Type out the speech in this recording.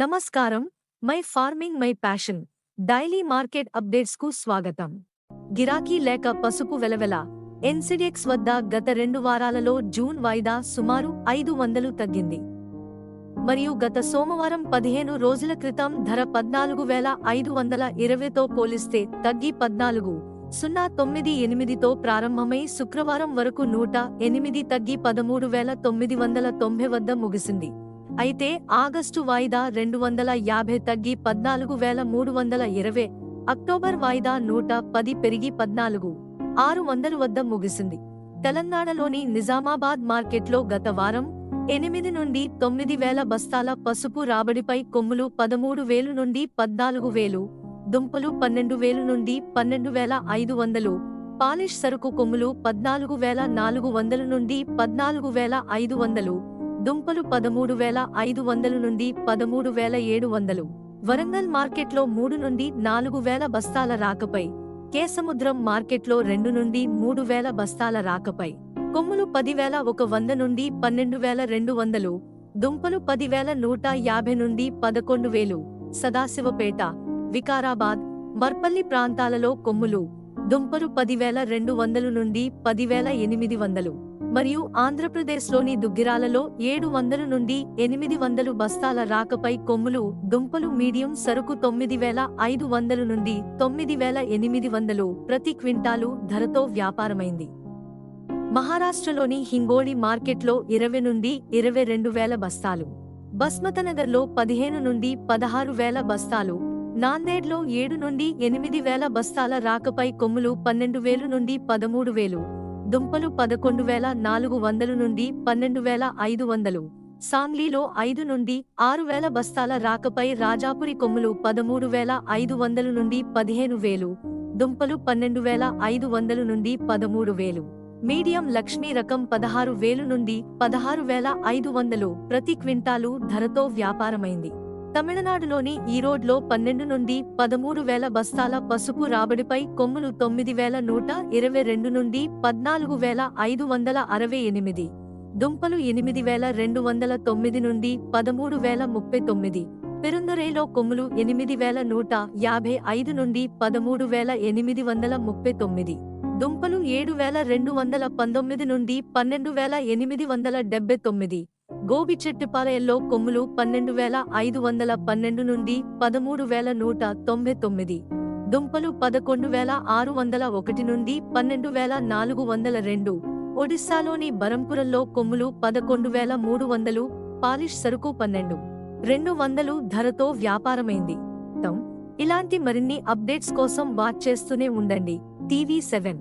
నమస్కారం. My farming my passion. Daily market అప్డేట్స్కు స్వాగతం. గిరాకీ లేక పసుపు వెలవెల. ఎన్సిడెక్స్ వద్ద గత రెండు వారాలలో జూన్ వాయిదా సుమారు ఐదు వందలు తగ్గింది. మరియు గత సోమవారం పదిహేను రోజుల క్రితం ధర పద్నాలుగు వేల ఐదు వందల ఇరవైతో పోలిస్తే తగ్గి పద్నాలుగు సున్నా తొమ్మిది ఎనిమిదితో ప్రారంభమై శుక్రవారం వరకు నూట ఎనిమిది తగ్గి పదమూడు వేల తొమ్మిది వందల తొంభై వద్ద ముగిసింది. అయితే ఆగస్టు వాయిదా రెండు వందల యాభై తగ్గి పద్నాలుగు వేల మూడు వందల ఇరవై అక్టోబర్ వాయిదా నూట పది పెరిగి పద్నాలుగు ఆరు వందల వద్ద ముగిసింది. తెలంగాణలోని నిజామాబాద్ మార్కెట్లో గత వారం ఎనిమిది నుండి తొమ్మిది వేల బస్తాల పసుపు రాబడిపై కొమ్ములు పదమూడు వేలు నుండి పద్నాలుగు వేలు దుంపలు పన్నెండు వేలు నుండి పన్నెండు వేల ఐదు వందలు పాలిష్ సరుకు కొమ్ములు పద్నాలుగు వేల నాలుగు వందల నుండి పద్నాలుగు వేల ఐదు వందలు దుంపలు పదమూడు వేల ఐదు వందలు నుండి పదమూడు వేల ఏడు వందలు. వరంగల్ మార్కెట్లో మూడు నుండి నాలుగు వేల బస్తాల రాకపై. కేసముద్రం మార్కెట్లో రెండు నుండి మూడు వేల బస్తాల రాకపై. కొమ్ములు పదివేల ఒక వంద నుండి పన్నెండు వేల రెండు వందలు. దుంపలు పదివేల నూట యాభై నుండి పదకొండు వేలు. సదాశివపేట వికారాబాద్ మర్పల్లి ప్రాంతాలలో కొమ్ములు. దుంపలు పదివేల రెండు వందలు నుండి పదివేల ఎనిమిది వందలు. మరియు ఆంధ్రప్రదేశ్లోని దుగ్గిరాలలో ఏడు వందల నుండి ఎనిమిది వందలు బస్తాల రాకపై కొమ్ములు దుంపలు మీడియం సరుకు తొమ్మిది వేల ఐదు వందలు నుండి తొమ్మిది వేల ఎనిమిది వందలు ప్రతి క్వింటాలు ధరతో వ్యాపారమైంది. మహారాష్ట్రలోని హింగోళి మార్కెట్లో ఇరవై నుండి ఇరవై రెండు వేల బస్తాలు బస్మతనగర్లో పదిహేను నుండి పదహారు వేల బస్తాలు నాందేడ్లో ఏడు నుండి ఎనిమిది వేల బస్తాల రాకపై కొమ్ములు పన్నెండు వేలు నుండి పదమూడు వేలు దుంపలు పదకొండు వేల నాలుగు వందలు నుండి పన్నెండు వేల ఐదు వందలు. సాంగ్లీలో ఐదు నుండి ఆరు వేల బస్తాల రాకపై రాజాపురి కొమ్ములు పదమూడు వేల ఐదు వందలు నుండి పదిహేను వేలు. దుంపలు పన్నెండు వేల ఐదు వందలు నుండి పదమూడు వేలు. మీడియం లక్ష్మీ రకం పదహారు వేలు నుండి పదహారు వేల ఐదు వందలు. ప్రతి క్వింటాలు ధరతో వ్యాపారమైంది. తమిళనాడులోని ఈరోడ్లో పన్నెండు నుండి పదమూడు వేల బస్తాల పసుపు రాబడిపై కొమ్ములు తొమ్మిది వేల నూట ఇరవై రెండు నుండి పద్నాలుగు వేల ఐదు వందల అరవై ఎనిమిది దుంపలు ఎనిమిది వేల రెండు వందల తొమ్మిది నుండి పదమూడు వేల ముప్పై తొమ్మిది పెరుందొరైలో కొమ్ములు ఎనిమిది వేల నూట యాభై ఐదు నుండి పదమూడు వేల ఎనిమిది వందల ముప్పై తొమ్మిది దుంపలు ఏడు వేల రెండు వందల పంతొమ్మిది నుండి పన్నెండు వేల ఎనిమిది వందల డెబ్బై తొమ్మిది గోబిచెట్టిపాలయంలో కొమ్ములు పన్నెండు వేల ఐదు వందల పన్నెండు నుండి పదమూడు వేల నూట తొంభై తొమ్మిది దుంపలు పదకొండు వేల ఆరు వందల ఒకటి నుండి పన్నెండు వేల నాలుగు వందల రెండు ఒడిశాలోని బరంపురంలో కొమ్ములు పదకొండు వేల మూడు వందలు పాలిష్ సరుకు పన్నెండు రెండు వందలు ధరతో వ్యాపారమైంది. ఇలాంటి మరిన్ని అప్డేట్స్ కోసం వాచ్ చేస్తూనే ఉండండి. TV seven.